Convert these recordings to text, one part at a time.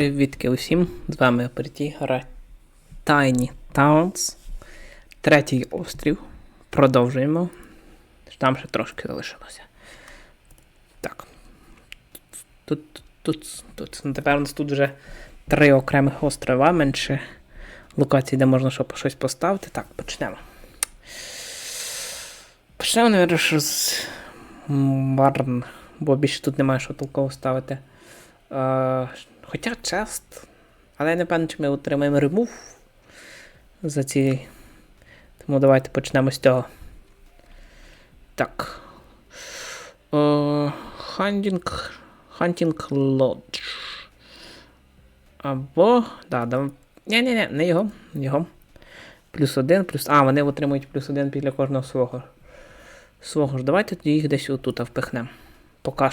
Привітки усім! З вами Оперті, гра Tiny Towns. Третій острів. Продовжуємо. Там ще трошки залишилося. Так. Тут, тут, тут. Ну, тепер у нас тут вже три окремих острова, менше локацій, де можна щось поставити. Так, почнемо. Почнемо, навіть, з Марн, бо більше тут немає що толково ставити. Е, хоча чест. Але я не певний, чи ми отримаємо ремув за ці. Тому давайте почнемо з цього. Так. Хантінг. Хантінг Lodge. Або. Да, да. ні ні не його. Його. Плюс один, плюс. А, вони отримують плюс один після кожного свого. Свого ж. Давайте їх десь отут впихнемо. Поки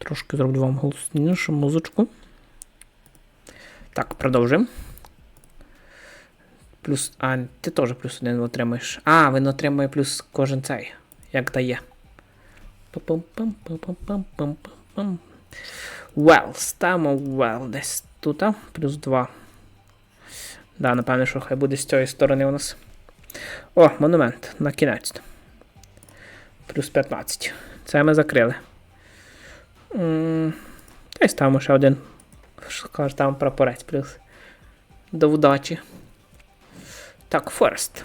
Трошки зроблю вам голоснішу музичку. Так, продовжуємо. Плюс. А, ти теж плюс один отримаєш. А, він отримує плюс кожен цей. Як дає. Well, ставимо well десь тут. Плюс 2. Да, напевно, що хай буде з цієї сторони у нас. О, монумент. На кінець. Плюс 15. Це ми закрили. Та й ще один. Скажу, там прапорець плюс. До вдачі. Так, Форест.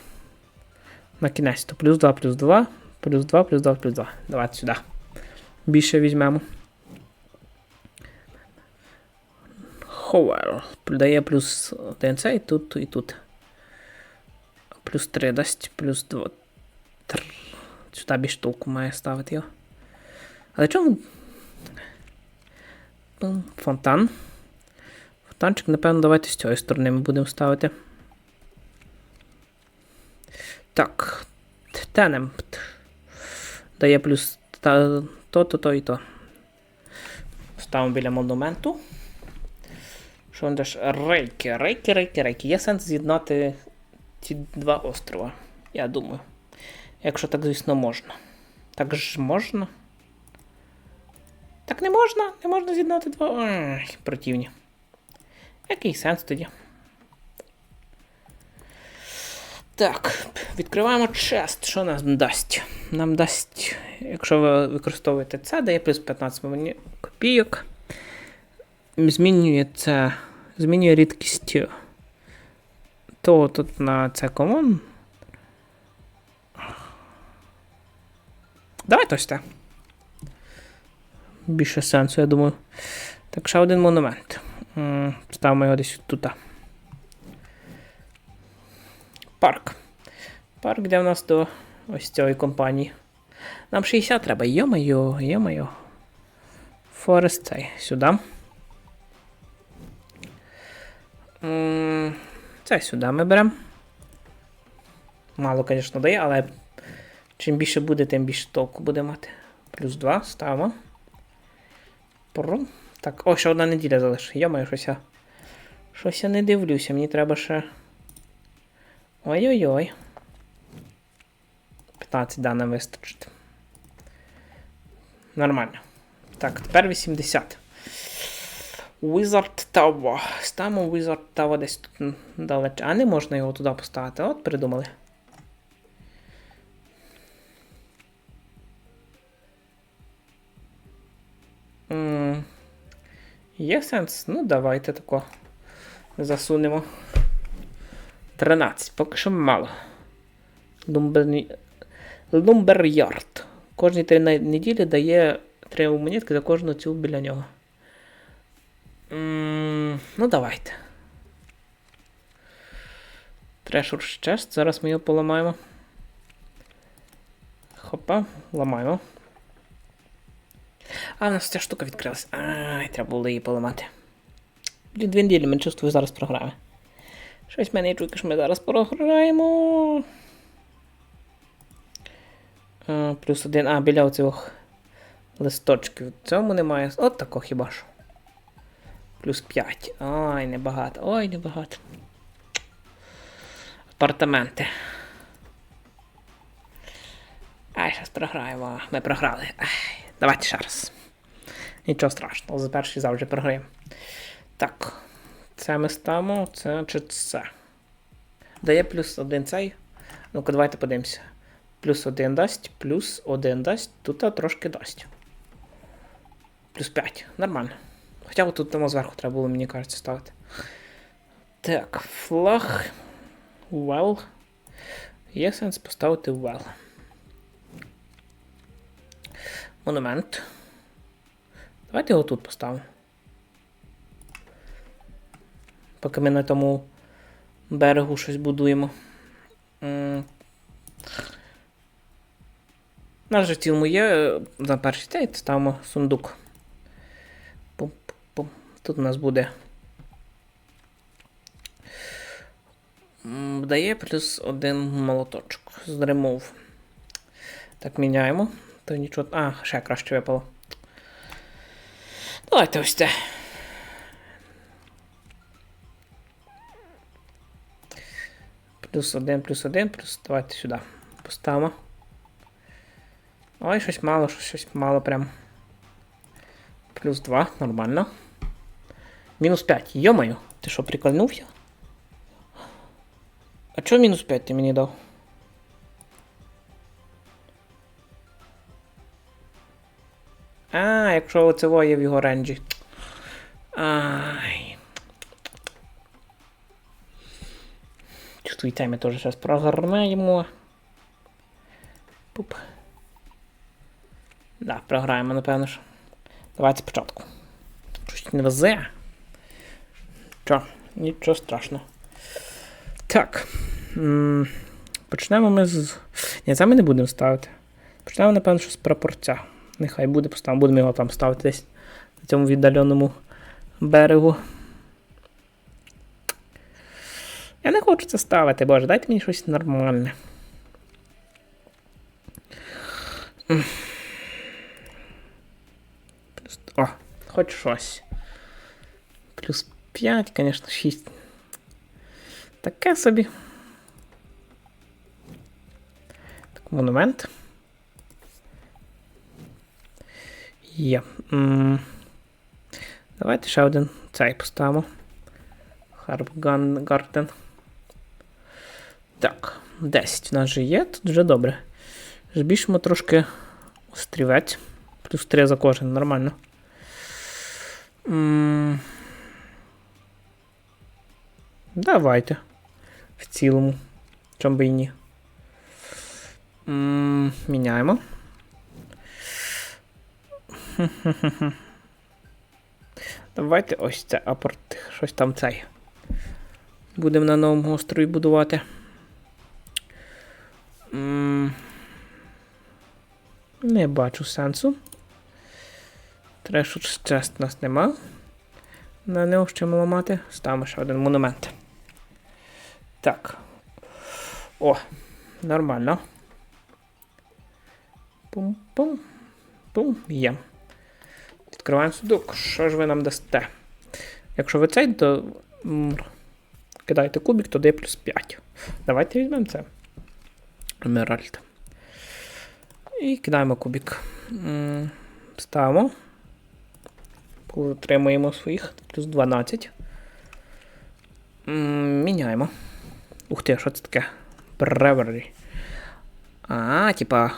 На кінець то плюс 2, плюс 2, плюс 2, плюс 2, плюс 2. Давайте сюди. Більше візьмемо. Ховер. Дає плюс 1 цей, тут і тут. Плюс 3 дасть, плюс 2. 3. Сюди більш толку має ставити його. Але чому Фонтан. Фонтанчик, напевно, давайте з цієї сторони ми будемо ставити. Так. Тенем. Дає плюс то, то, то і то. Ставимо біля монументу. Що він даш? Рейки, рейки, рейки, рейки. Є сенс з'єднати ці два острова. Я думаю. Якщо так, звісно, можна. Так ж можна. Так не можна, не можна з'єднати два. Ой, противні. Який сенс тоді? Так, відкриваємо чест. Що нам дасть? Нам дасть, якщо ви використовуєте це, дає плюс 15 копійок. Змінює це. Змінює рідкість. То тут на це комон. Давайте ось більше сенсу, я думаю. Так, ще один монумент. Ставимо його десь тут. Парк. Парк, де в нас до ось цієї компанії. Нам 60 треба. Йо-моє, йо-моє. Форест цей. Сюди. Це сюди ми беремо. Мало, звісно, дає, але чим більше буде, тим більше толку буде мати. Плюс 2 ставимо. Так, о, ще одна неділя залишилася. Йомаю, щось я. Щось я не дивлюся, мені треба ще. Ой-ой-ой. 15 да, вистачить. Нормально. Так, тепер 80. Wizard Tower. Ставимо Wizard Tower десь тут далече. А не можна його туди поставити. От придумали. Є сенс? Ну, давайте тако засунемо. 13. Поки що мало. Лумберярд. Кожні три неділі дає 3 монетки за кожну цю біля нього. Ну, давайте. Трешур чест. Зараз ми його поламаємо. Хопа, ламаємо. А, у нас ця штука відкрилась. Ай, треба було її поламати. Блін, дві неділі, ми чувствую, зараз програємо. Щось в мене я чую, що ми зараз програємо. А, плюс один. А, біля оцих листочків. Цьому немає. От тако хіба що. Плюс 5. Ой, небагато. Ой, небагато. Апартаменти. Ай, зараз програємо. Ми програли. Ай. Давайте ще раз. Нічого страшного, за перший завжди програємо. Так. Це ми ставимо, це чи це. Дає плюс один цей. Ну-ка, давайте подивимося. Плюс один дасть, плюс один дасть, тут трошки дасть. Плюс 5. Нормально. Хоча от тут тому зверху треба було, мені кажеться, ставити. Так, флаг. Well. Є сенс поставити well. Монумент. Давайте його тут поставимо. Поки ми на тому берегу щось будуємо. Нас же в цілому є е, за перший цей ставимо сундук. Пум-пум-пум. Тут у нас буде. Дає плюс один молоточок з remove. Так, міняємо. То нічого. А, ще краще випало. Давайте ось це. Плюс один, плюс один, плюс давайте сюди. Поставимо. Ой, щось мало, щось, мало прям. Плюс 2, нормально. Мінус 5. Йомаю, ти що, прикольнувся? А чого мінус 5 ти мені дав? А, якщо оце є в його ренджі. Ай. Чувствуйте, ми теж зараз програємо. Пуп. Да, програємо, напевно ж. Давайте спочатку. Щось не везе. Чо, нічого страшного. Так. Почнемо ми з. Ні, це ми не будемо ставити. Почнемо, напевно, що з прапорця. Нехай буде, поставимо. Будемо його там ставити десь на цьому віддаленому берегу. Я не хочу це ставити, боже, дайте мені щось нормальне. Плюс... О, хоч щось. Плюс 5, звісно, 6. Таке собі. Так, монумент. Є. М, Давайте ще один цей поставимо. Харбган Гартен. Так, 10 у нас же є, тут вже добре. Збільшимо трошки острівець. Плюс 3 за кожен, нормально. М, Давайте. В цілому. Чом би і ні. М, Міняємо. Давайте ось це апорт. Щось там цей. Будемо на новому острові будувати. Не бачу сенсу. Трешу чест нас нема. На нього ще ламати. Ставимо ще один монумент. Так. О, нормально. Пум-пум. Пум. Є. Відкриваємо судок. Що ж ви нам дасте? Якщо ви цей, то м, кидаєте кубик, то дає плюс 5. Давайте візьмемо це. Емеральд. І кидаємо кубик. М, Ставимо. Отримуємо своїх плюс 12. Міняємо. Ух ти, що це таке? Бревері. А, типа.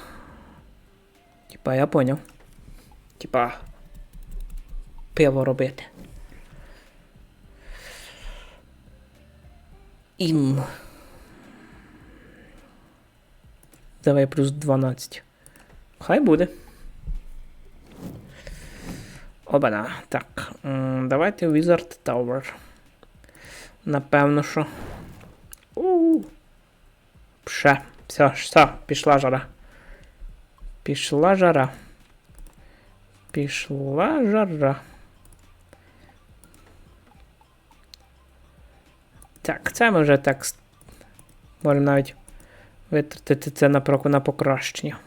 Типа, я поняв. Типа. Пиво робити. Ім. Давай плюс 12. Хай буде. Обана. Так. Давайте Wizard Tower. Напевно, що. У. Пше. Все, все, пішла жара. Пішла жара. Пішла жара. Так, це ми вже так. Можемо навіть витратити це на, про- на покращення.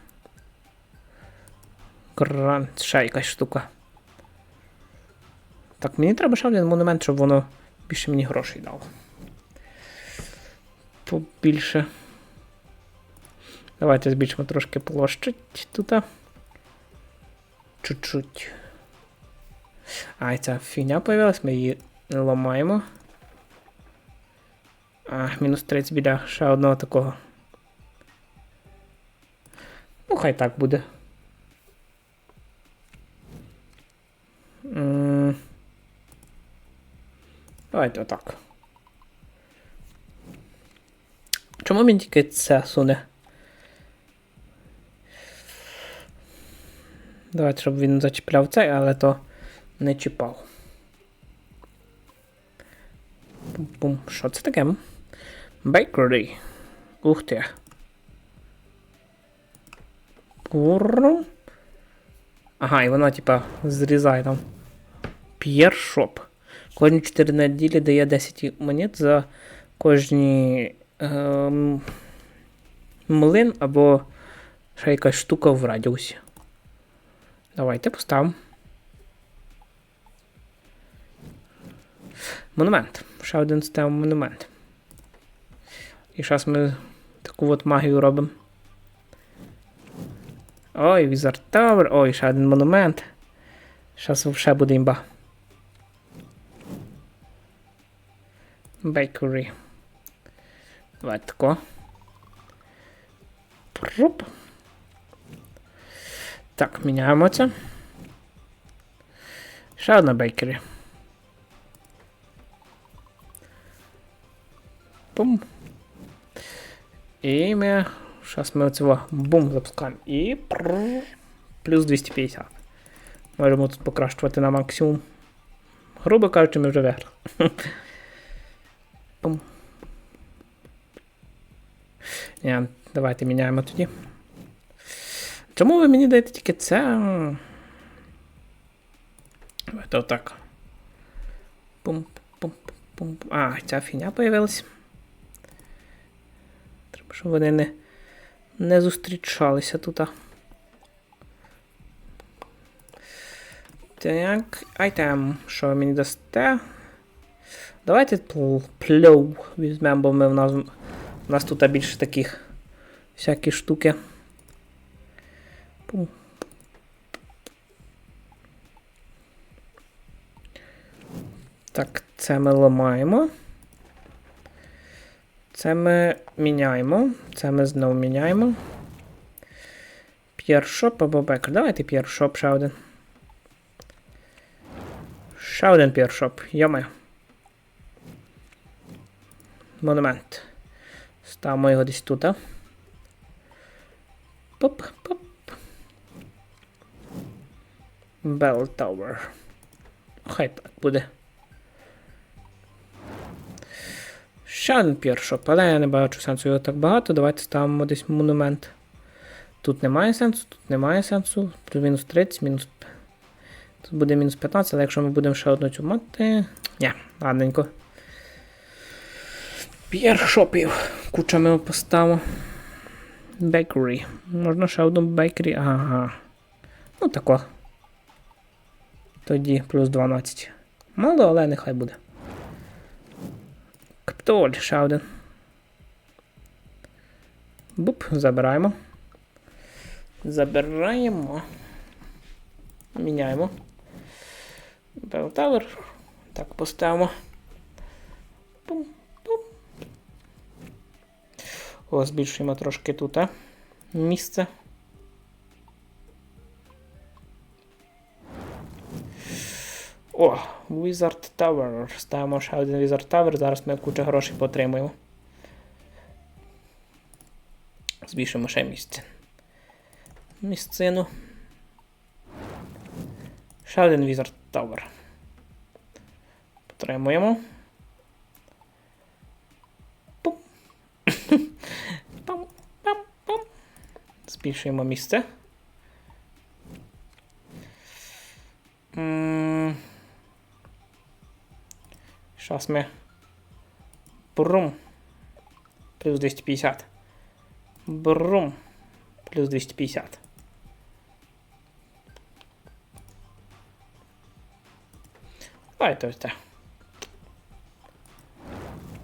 Гран... Ще якась штука. Так, мені треба ще один монумент, щоб воно більше мені грошей дало. Побільше. Давайте збільшимо трошки площадь тут. Чуть-чуть. А, і ця фігня появилась, ми її ламаємо. А, мінус 30 біля ще одного такого. Ну, хай так буде. Давайте отак. Чому він тільки це суне? Давайте, щоб він зачіпляв цей, але то не чіпав. Бум. Що це таке? Bakery. Ух ти. Ага, і воно, типа, зрізає там. П'єр шоп. Кожні 4 неділі дає 10 монет за кожні ем, млин або ще якась штука в радіусі. Давайте поставимо. Монумент. Ще один ставимо монумент. І зараз ми таку от магію робимо. Ой, Wizard Tower. Ой, ще один монумент. Зараз ще буде імба. Bakery. Давайте тако. Пруп. Так, міняємо це. Ще одна бейкері. Бум. І ми. Зараз ми оцього бум запускаємо. І плюс 250. Можемо тут покращувати на максимум. Грубо кажучи, ми вже виграли. Бум. Ні, давайте міняємо тоді. Чому ви мені даєте тільки це? Давайте отак. Пум, пум, пум. А, ця фіня появилась. Щоб вони не, не зустрічалися тут. Так, айтем. Що ви мені дасте? Давайте пл- пльов візьмемо, бо ми в нас, у нас тут більше таких всякі штуки. Пум. Так, це ми ламаємо. Це ми міняємо. Це ми знову міняємо. П'єршоп або бекер. Давайте п'єршоп ще один. Ще один п'єршоп. Йоме. Монумент. Ставимо його десь тут. а. Поп, поп. Bell Tower. Хай так буде. Ще піршоп, але я не бачу сенсу його так багато. Давайте ставимо десь монумент. Тут немає сенсу, тут немає сенсу. Тут мінус 30, мінус. Тут буде мінус 15, але якщо ми будемо ще одну цю мати. Ні, ладненько. Піршопів. Куча ми поставимо. Bakery. Можна ще одну бейкері. Ага. Ну тако. Тоді плюс 12. Мало, але нехай буде. Каптоль, ще один. Буп, забираємо. Забираємо. Міняємо. Tower. Так, поставимо. Пум, пум. О, збільшуємо трошки тут, а? Місце. О, Wizard Tower. Ставимо ще один Wizard Tower. Зараз ми кучу грошей потримуємо. Збільшимо ще місце. Місцину. Ще один Wizard Tower. Потримуємо. Пум. Пам, пам, пам. Збільшуємо місце. Зараз ми. Брум. Плюс 250. Брум. Плюс 250. Давайте ось це.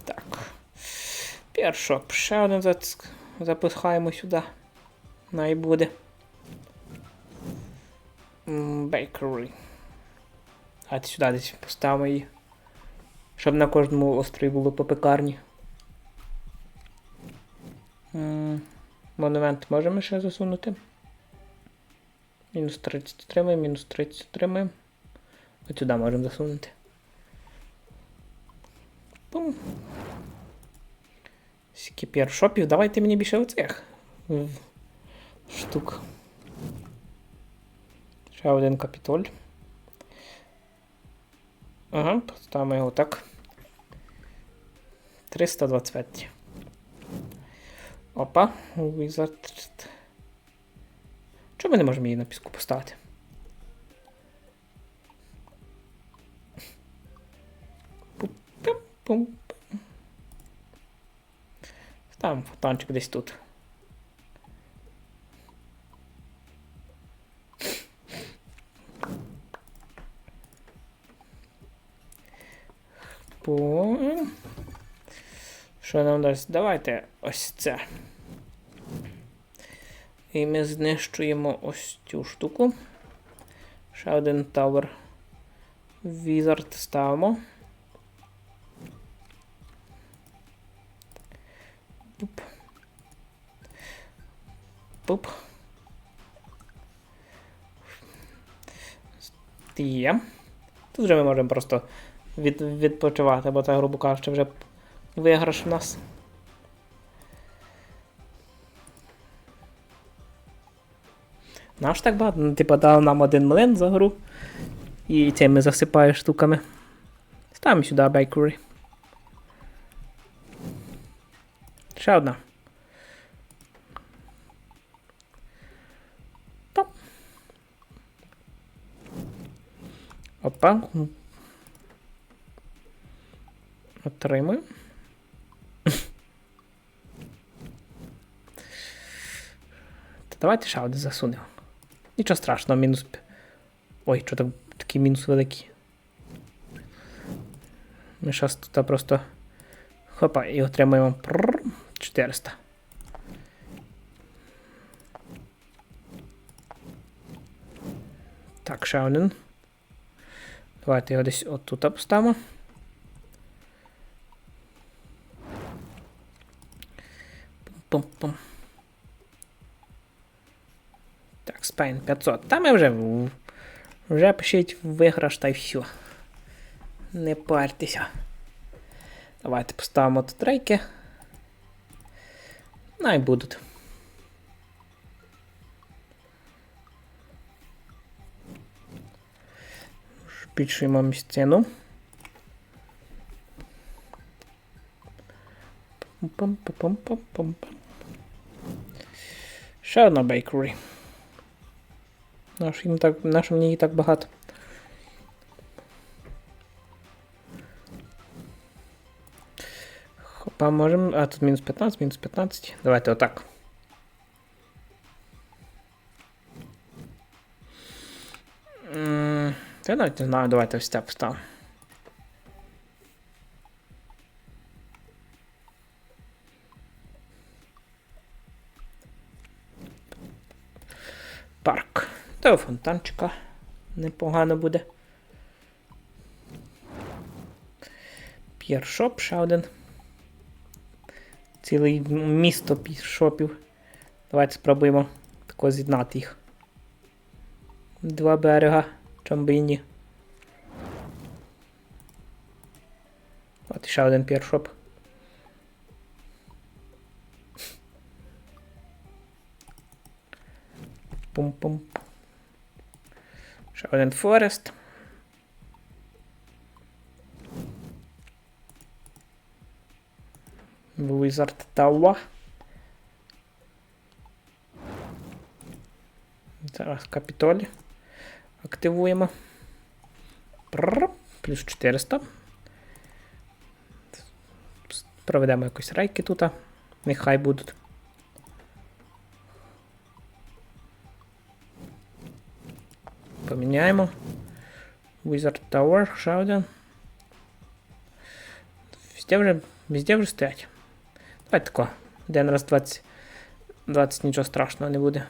Так. Першоп. Ще один зацк- запихаємо сюди. Най буде. М, Bakery. А ти сюди десь поставимо її. Щоб на кожному острові було по пекарні. Монумент можемо ще засунути. Мінус 30 отримаємо, мінус 30 отримаємо. От сюди можемо засунути. Пум. Скільки піаршопів, давайте мені більше оцих штук. Ще один капітоль. Ага, поставимо його так. 325. Опа, Wizard. Чому ми не можемо її на піску поставити? Ставимо фотончик десь тут. Пум. Що нам дасть? Давайте ось це. І ми знищуємо ось цю штуку. Ще один тавер. Wizard ставимо. Пуп. Пуп. Є. Тут вже ми можемо просто від, відпочивати, бо це, грубо кажучи, вже виграш в нас. Наш так багато. Ну, типа дав нам один млин за гру. І цими засипає штуками. Ставимо сюди бейкері. Ще одна. Топ. Опа. Отримую. Та давайте ще один засунемо. Нічого страшного, мінус. Ой, що так такий мінус великий. Ми зараз тут просто. Хопа, і отримаємо прррр, 400. Так, ще один. Давайте його десь отут поставимо. Спайн 500. Та ми вже. Вже пишіть виграш та й все. Не партеся. Давайте поставимо тут рейки. Най будуть. Збільшуємо місцину. Ще одна бейкері. Наш їм так, наш мені її так багато. Хопа, можемо. А, тут мінус 15, мінус 15. Давайте отак. М, та Я навіть не знаю, давайте ось це поставимо. Парк. Та фонтанчика непогано буде. П'єршоп ще один. Ціле місто пішопів. Давайте спробуємо тако з'єднати їх. Два берега Чамбині. От ще один піршоп. Пум-пум. Ще один Форест. Wizard Tower. Зараз капітолі. Активуємо. Прррр, Плюс 400. Проведемо якось рейки тут. Нехай будуть. Поміняємо. Wizard Tower, ще. Везде вже, везде вже стоять. Давайте тако. Один раз 20. 20 нічого страшного не буде.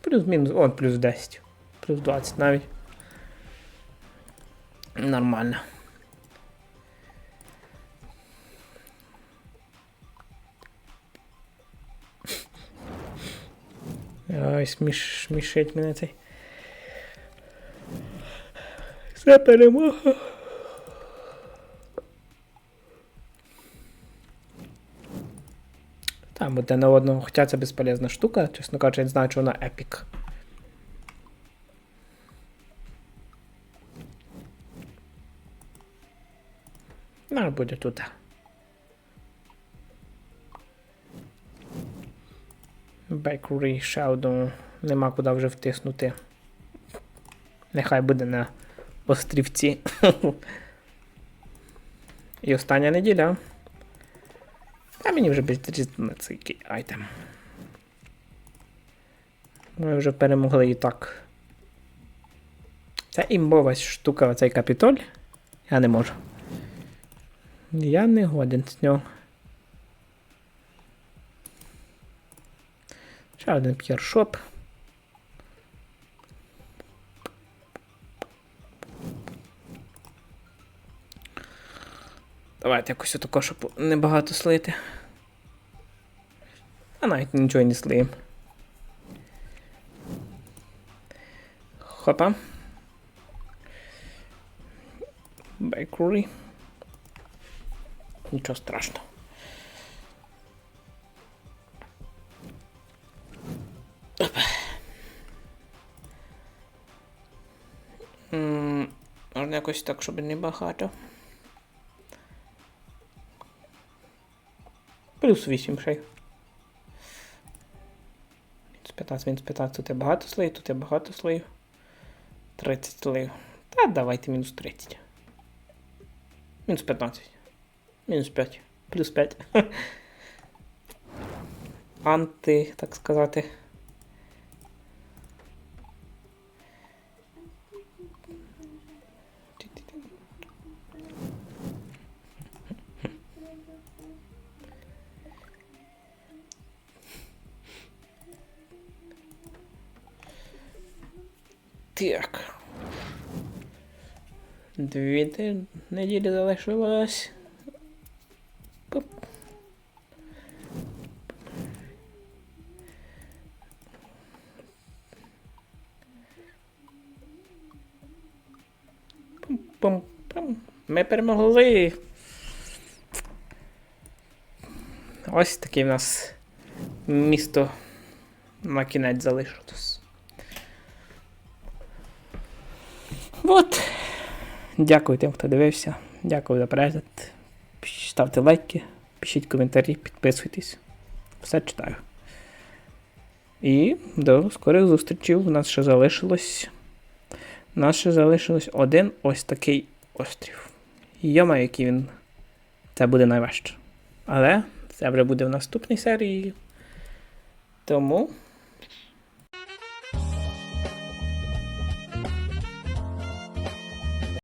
Плюс-мінус. О, плюс 10. Плюс 20 навіть. Нормально. Ой, сміш, смішить мене цей. Це перемога. Там одне на одного, хоча це безполезна штука, чесно кажучи, я не знаю, чи вона епік. Ну, буде тут. Bakery ще. Нема куди вже втиснути. Нехай буде на острівці. І остання неділя. А мені вже на цей айтем. Ми вже перемогли і так. Це імбова штука, оцей капітоль. Я не можу. Я не годен з нього. Ще один п'єршоп. Давайте якось отако, щоб небагато слити. А навіть нічого не слиємо. Хопа. Bakery. Нічого страшного. Можна якось так, щоб не багато. Плюс 8 ще. Мінус 15, мінус 15, тут є багато слоїв, тут є багато слоїв. 30 слоїв. Та давайте мінус 30. Мінус 15. Мінус 5. Плюс 5. Анти, так сказати. Дві неділі залишилось. Пуп. Пум-пум-пум. Ми перемогли. Ось таке в нас місто на кінець залишилось. От. Дякую тим, хто дивився. Дякую за перегляд. Ставте лайки, пишіть коментарі, підписуйтесь. Все читаю. І до скорих зустрічей. У нас ще залишилось. У нас ще залишилось один ось такий острів. Йома, який він. Це буде найважче. Але це вже буде в наступній серії. Тому